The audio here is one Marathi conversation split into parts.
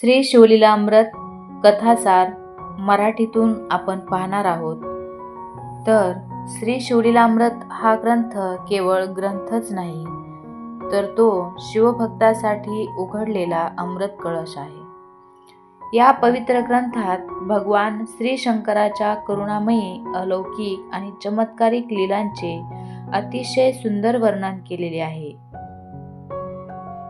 श्री शिवलीलामृत कथासार मराठीतून आपण पाहणार आहोत. तर श्री शिवलीलामृत हा ग्रंथ केवळ ग्रंथच नाही तर तो शिवभक्तासाठी उघडलेला अमृत कळश आहे. या पवित्र ग्रंथात भगवान श्री शंकराच्या करुणामयी अलौकिक आणि चमत्कारिक लीलांचे अतिशय सुंदर वर्णन केलेले आहे.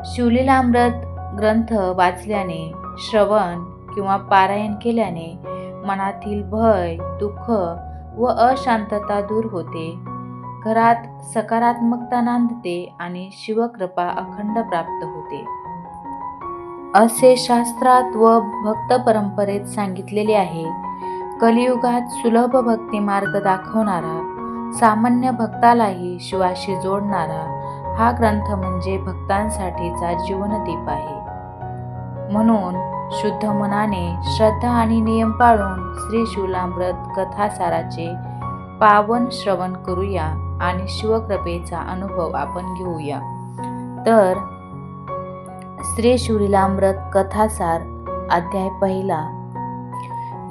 शिवलीलामृत ग्रंथ वाचल्याने श्रवण किंवा पारायण केल्याने मनातील भय दुःख व अशांतता दूर होते. घरात सकारात्मकता नांदते आणि शिवकृपा अखंड प्राप्त होते. असे शास्त्रात व भक्त परंपरेत सांगितलेले आहे कलियुगात सुलभ भक्ती मार्ग दाखवणारा सामान्य भक्तालाही शिवाशी जोडणारा हा ग्रंथ म्हणजे भक्तांसाठीचा जीवनदीप आहे. म्हणून शुद्ध मनाने श्रद्धा आणि नियम पाळून श्री शिवलामृत कथासाराचे पावन श्रवण करूया आणि शिवकृपेचा अनुभव आपण घेऊया. तर श्री शिवलीलामृत कथासार अध्याय पहिला.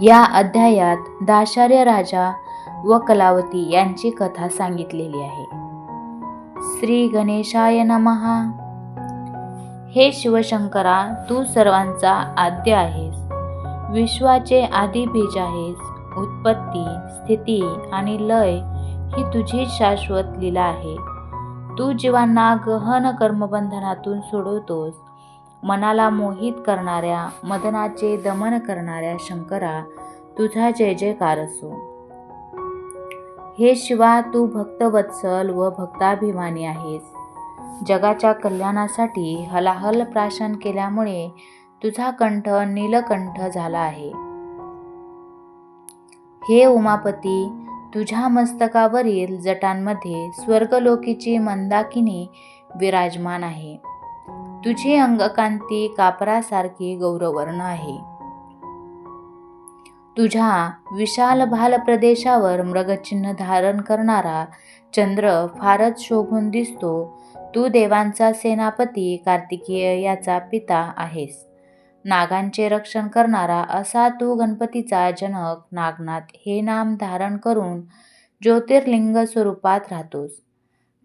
या अध्यायात दाशार्य राजा व कलावती यांची कथा सांगितलेली आहे. श्री गणेशाय नमहा हे शिवशंकरा तू सर्वांचा आद्य आहेस. विश्वाचे आदी बीज आहेस. उत्पत्ती स्थिती आणि लय ही तुझी शाश्वत लीला आहे. तू जीवांना गहन कर्मबंधनातून सोडवतोस. मनाला मोहित करणाऱ्या मदनाचे दमन करणाऱ्या शंकरा तुझा जय जयकार असो. हे शिवा तू भक्तवत्सल व भक्ताभिमानी आहेस. जगाच्या कल्याणासाठी हलाहल प्राशन केल्यामुळे तुझा कंठ नीलकंठ झाला आहे. हे उमापती तुझ्या मस्तकावरील जटांमध्ये स्वर्गलोकीची मंदाकिनी विराजमान आहे. तुझी अंगकांती कापरासारखी गौरवर्ण आहे. तुझ्या विशाल भाल प्रदेशावर मृगचिन्ह धारण करणारा चंद्र फारच शोभून दिसतो तू देवांचा सेनापती कार्तिकेय याचा पिता आहेस. नागांचे रक्षण करणारा असा तू गणपतीचा जनक नागनाथ हे नाम धारण करून ज्योतिर्लिंग स्वरूपात राहतोस.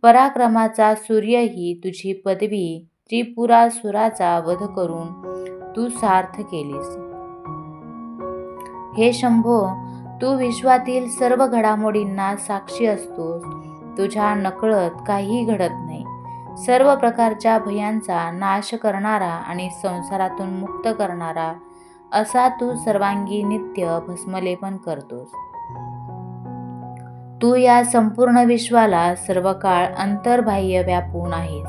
पराक्रमाचा सूर्यही तुझी पदवी त्रिपुरासुराचा वध करून तू सार्थ केलीस. हे शंभो तू विश्वातील सर्व घडामोडींना साक्षी असतोस. तुझ्या नकळत काही घडत नाही. सर्व प्रकारच्या भयांचा नाश करणारा आणि संसारातून मुक्त करणारा असा तू सर्वांगी नित्य भस्मलेपन करतोस. तू या संपूर्ण विश्वाला सर्व काळ अंतर्बाह्य व्यापून आहेस.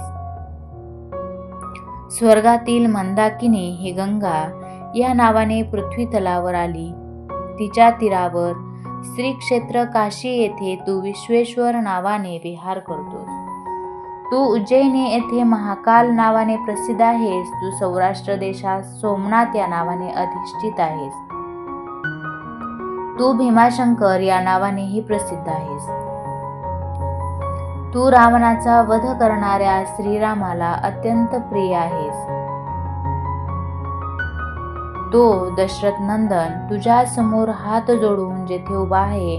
स्वर्गातील मंदाकिनी ही गंगा या नावाने पृथ्वी तलावर आली. तिच्या तीरावर श्री क्षेत्र काशी येथे तू विश्वेश्वर नावाने विहार करतोस. तू उज्जैनी येथे महाकाल नावाने प्रसिद्ध आहेस. तू सौराष्ट्र देशात सोमनाथ या नावाने अधिष्ठित आहेस. तू भीमाशंकर या नावानेही प्रसिद्ध आहेस. तू रावणाचा वध करणाऱ्या श्रीरामाला अत्यंत प्रिय आहेस. तो दशरथ नंदन तुझ्या समोर हात जोडून जेथे उभा आहे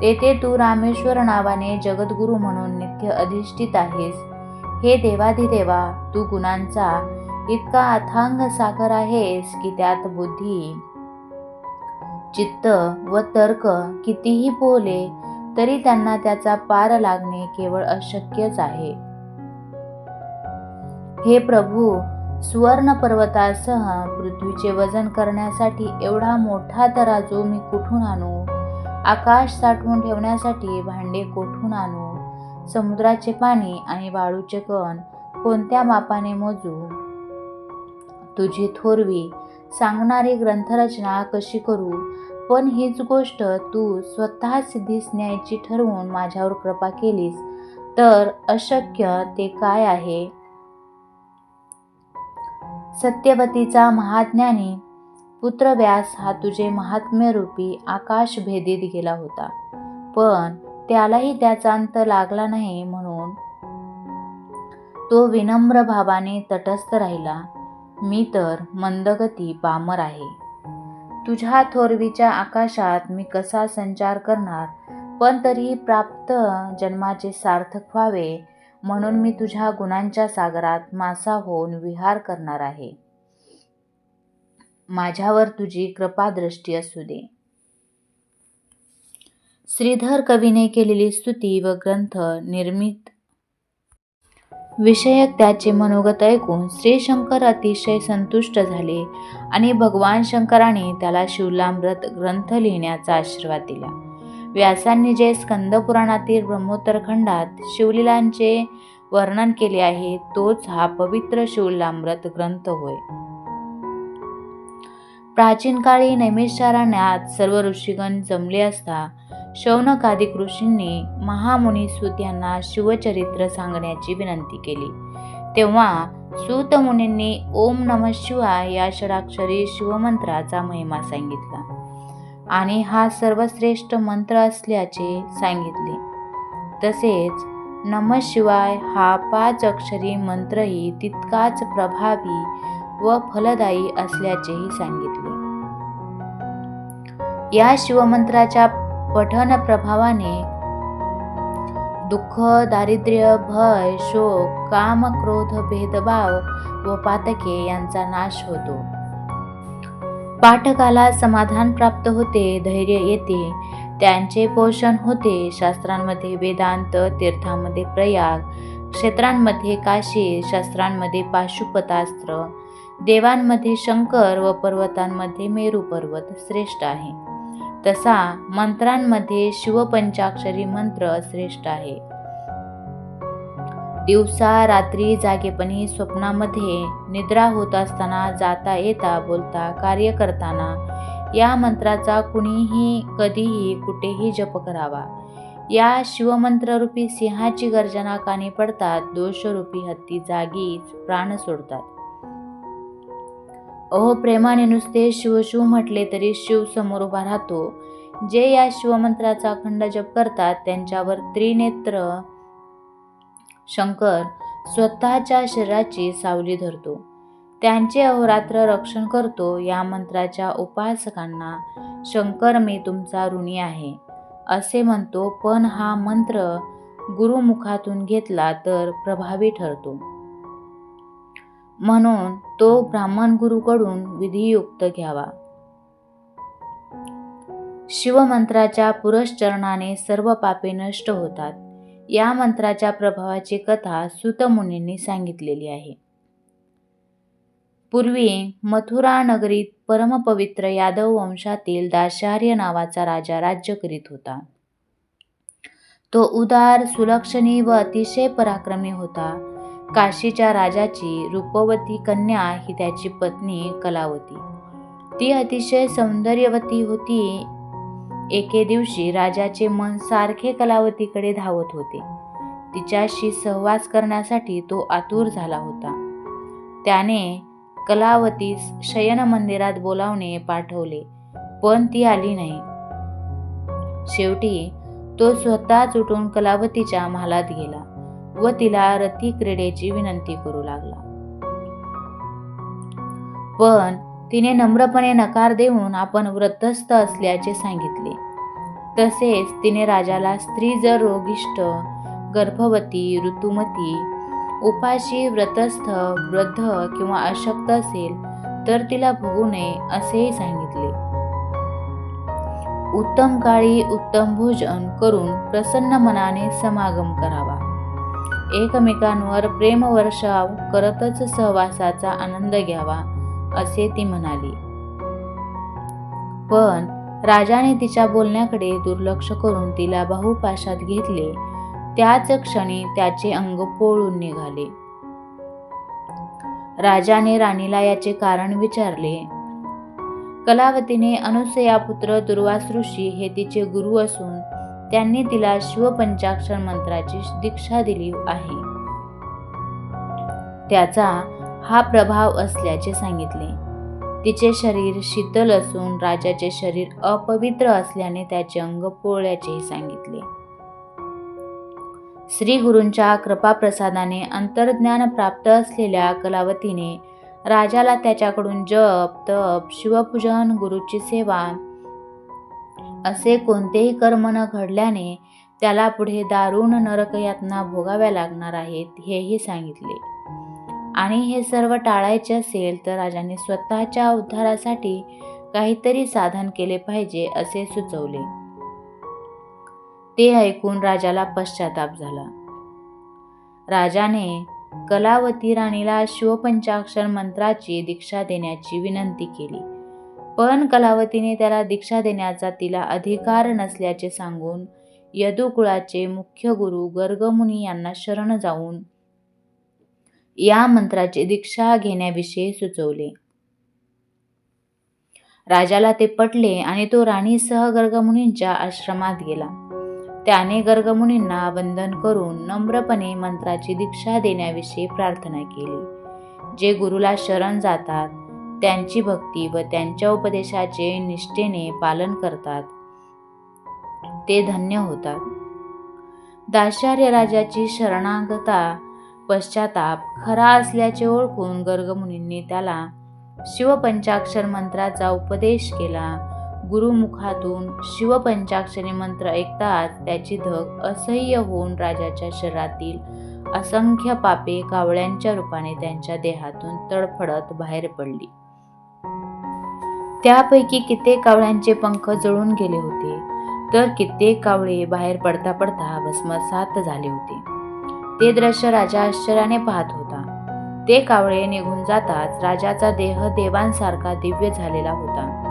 तेथे तू रामेश्वर नावाने जगद्गुरु म्हणून नित्य अधिष्ठित आहेस. हे देवाधिदेवा तू गुणांचा इतका अथांग सागर आहेस की त्यात बुद्धी चित्त व तर्क कितीही बोले तरी त्यांना त्याचा पार लागणे केवळ अशक्यच आहे. हे प्रभू सुवर्ण पर्वतासह पृथ्वीचे वजन करण्यासाठी एवढा मोठा तराजू मी कुठून आणू? आकाश साठवून ठेवण्यासाठी भांडे कोठून आणू? समुद्राचे पाणी आणि वाळूचे कण कोणत्या मापाने मोजू? तुझी थोरवी सांगणारी ग्रंथरचना कशी करू? पण हीच गोष्ट तू स्वतः सिद्धीस न्यायची ठरवून माझ्यावर कृपा केलीस तर अशक्य ते काय आहे? सत्यवतीचा महाज्ञानी पुत्र व्यास हा तुझे महात्म्यरूपी आकाश भेदीत गेला होता. पण त्यालाही त्याचा अंत लागला नाही म्हणून तो विनम्र भावाने तटस्थ राहिला. मी तर मंदगती पामर आहे. तुझ्या थोरवीच्या आकाशात मी कसा संचार करणार? पण तरीही प्राप्त जन्माचे सार्थक व्हावे म्हणून मी तुझ्या गुणांच्या सागरात मासा होऊन विहार करणार आहे. माझ्यावर तुझी कृपादृष्टी असू दे. श्रीधर कवीने केलेली स्तुती व ग्रंथ निर्मित. विषयक त्याचे मनोगत ऐकून श्री शंकर अतिशय संतुष्ट झाले आणि भगवान शंकराने त्याला शिवलामृत ग्रंथ लिहिण्याचा आशीर्वाद दिला. व्यासांनी जे स्कंदपुराणातील ब्रह्मोत्तर खंडात शिवलीलांचे वर्णन केले आहे तोच हा पवित्र शिवलामृत ग्रंथ होय. प्राचीन काळी नैमिषारण्यात सर्व ऋषीगण जमले असता शौनकादिक ऋषींनी महामुनी सूत यांना शिवचरित्र सांगण्याची विनंती केली. तेव्हा सूत मुनींनी ओम नम शिवाय या षडाक्षरी शिवमंत्राचा महिमा सांगितला आणि हा सर्वश्रेष्ठ मंत्र असल्याचे सांगितले. तसेच नम शिवाय हा पाच अक्षरी मंत्रही तितकाच प्रभावी व फलदायी असल्याचेही सांगितले. या शिवमंत्राच्या पठन प्रभावाने दुःख दारिद्र्य भय शोक काम क्रोध भेदभाव व पातके यांचा नाश होतो. पाठकाला समाधान प्राप्त होते धैर्य येते. त्यांचे पोषण होते. शास्त्रांमध्ये वेदांत तीर्थांमध्ये प्रयाग क्षेत्रांमध्ये काशी शास्त्रांमध्ये पाशुपतास्त्र देवांमध्ये शंकर व पर्वतांमध्ये मेरू पर्वत श्रेष्ठ आहे. तसा मंत्रांमध्ये शिवपंचाक्षरी मंत्र श्रेष्ठ आहे. दिवसा रात्री जागेपणी स्वप्नामध्ये निद्रा होत असताना जाता येता बोलता कार्य करताना या मंत्राचा कुणीही कधीही कुठेही जप करावा. या शिवमंत्ररूपी सिंहाची गर्जना कानी पडतात दोषरूपी हत्ती जागीच प्राण सोडतात. अहो प्रेमाने नुसते शिवशिव म्हटले तरी शिव समोर उभा राहतो. जे या शिवमंत्राचा अखंड जप करतात त्यांच्यावर त्रिनेत्र शंकर स्वतःच्या शरीराची सावली धरतो. त्यांचे अहोरात्र रक्षण करतो या मंत्राच्या उपासकांना. शंकर मी तुमचा ऋणी आहे. असे म्हणतो पण हा मंत्र गुरुमुखातून घेतला तर प्रभावी ठरतो. म्हणून तो ब्राह्मण गुरुकडून विधियुक्त घ्यावा. शिवमंत्राच्या पुरश्चरणाने सर्व पापे नष्ट होतात. या मंत्राच्या प्रभावाची कथा सुतमुनींनी सांगितलेली आहे. पूर्वी मथुरा नगरीत परमपवित्र यादव वंशातील दाशार्य नावाचा राजा राज्य करीत होता. तो उदार सुलक्षणी व अतिशय पराक्रमी होता. काशीच्या राजाची रूपवती कन्या ही त्याची पत्नी कलावती. ती अतिशय सौंदर्यवती होती. एके दिवशी राजाचे मन सारखे कलावतीकडे धावत होते. तिच्याशी सहवास करण्यासाठी तो आतुर झाला होता. त्याने कलावतीस शयन मंदिरात बोलावणे पाठवले पण ती आली नाही. शेवटी तो स्वतःच उठून कलावतीच्या महालात गेला. व तिला रथी क्रीडेची विनंती करू लागला. पण तिने नम्रपणे नकार देऊन आपण व्रतस्थ असल्याचे सांगितले. तसेच तिने राजाला स्त्री जर रोगिष्ट गर्भवती ऋतुमती उपाशी व्रतस्थ वृद्ध किंवा अशक्त असेल तर तिला भोगू नये असेही सांगितले. उत्तम काळी उत्तम भोजन करून प्रसन्न मनाने समागम करावा. एकमेकांवर प्रेमवर्षाव करतच सहवासाचा आनंद घ्यावा असे ती म्हणाली. पण राजाने तिच्या बोलण्याकडे दुर्लक्ष करून तिला बाहुपाशात घेतले. त्याच क्षणी त्याचे अंग पोळून निघाले. राजाने राणीला याचे कारण विचारले. कलावतीने अनुसया पुत्र दुर्वास ऋषी हे तिचे गुरु असून त्यांनी तिला शिवपंचाक्षर मंत्राची दीक्षा दिली आहे. त्याचा हा प्रभाव असल्याचे सांगितले. तिचे शरीर शीतल असून राजाचे शरीर अपवित्र असल्याने त्याचे अंग पोळल्याचेही सांगितले. श्री गुरूंच्या कृपाप्रसादाने अंतर्ज्ञान प्राप्त असलेल्या कलावतीने राजाला त्याच्याकडून जप तप शिवपूजन गुरुची सेवा असे कोणतेही कर्म न घडल्याने त्याला पुढे दारुण नरकयातना भोगाव्या लागणार आहेत हेही सांगितले. आणि हे सर्व टाळायचे असेल तर राजाने स्वतःच्या उद्धारासाठी काहीतरी साधन केले पाहिजे असे सुचवले. ते ऐकून राजाला पश्चाताप झाला. राजाने कलावती राणीला शिवपंचाक्षर मंत्राची दीक्षा देण्याची विनंती केली. पण कलावतीने त्याला दीक्षा देण्याचा तिला अधिकार नसल्याचे सांगून यदुकुळाचे मुख्य गुरु गर्गमुनी यांना शरण जाऊन या मंत्राची दीक्षा घेण्याविषयी सुचवले. राजाला ते पटले आणि तो राणीसह गर्गमुनींच्या आश्रमात गेला. त्याने गर्गमुनींना वंदन करून नम्रपणे मंत्राची दीक्षा देण्याविषयी प्रार्थना केली. जे गुरुला शरण जातात त्यांची भक्ती व त्यांच्या उपदेशाचे निष्ठेने पालन करतात. ते धन्य होतात. दाशार्य राजाची शरणागता पश्चाताप खरा असल्याचे ओळखून गर्गमुनींनी त्याला शिवपंचाक्षर मंत्राचा उपदेश केला. गुरुमुखातून शिवपंचाक्षरी मंत्र ऐकताच त्याची धग असह्य होऊन राजाच्या शरीरातील असंख्य पापे कावळ्यांच्या रूपाने त्यांच्या देहातून तडफडत बाहेर पडली. त्यापैकी कित्येक कावळ्यांचे पंख जळून गेले होते. तर कित्येक कावळे बाहेर पडता पडता भस्मसात झाले होते. ते दृश्य राजा आश्चर्याने पाहत होता. ते कावळे निघून जाताच राजाचा देह देवांसारखा दिव्य झालेला होता.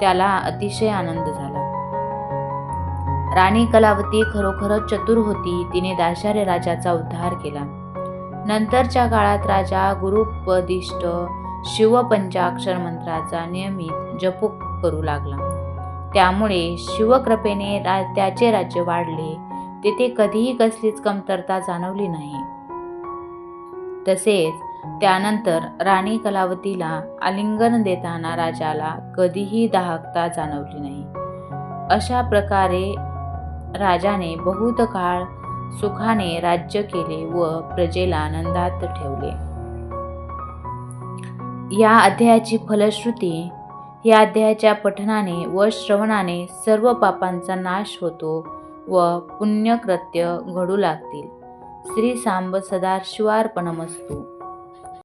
त्याला अतिशय आनंद झाला. राणी कलावती खरोखरच चतुर होती तिने दाशारे राजाचा उद्धार केला. नंतरच्या काळात राजा गुरुपदिष्ट शिवपंचाक्षर मंत्राचा नियमित जप करू लागला. त्यामुळे शिवकृपेने रा त्याचे राज्य वाढले. तेथे कधीही कसलीच कमतरता जाणवली नाही. तसेच त्यानंतर राणी कलावतीला आलिंगन देताना राजाला कधीही दाहकता जाणवली नाही. अशा प्रकारे राजाने बहुत काळ सुखाने राज्य केले व प्रजेला आनंदात ठेवले. या अध्यायाची फलश्रुती या अध्यायाच्या पठनाने व श्रवणाने सर्व पापांचा नाश होतो व पुण्यकृत्य घडू लागतील. श्री सांब सदाशिवार्पणमस्तू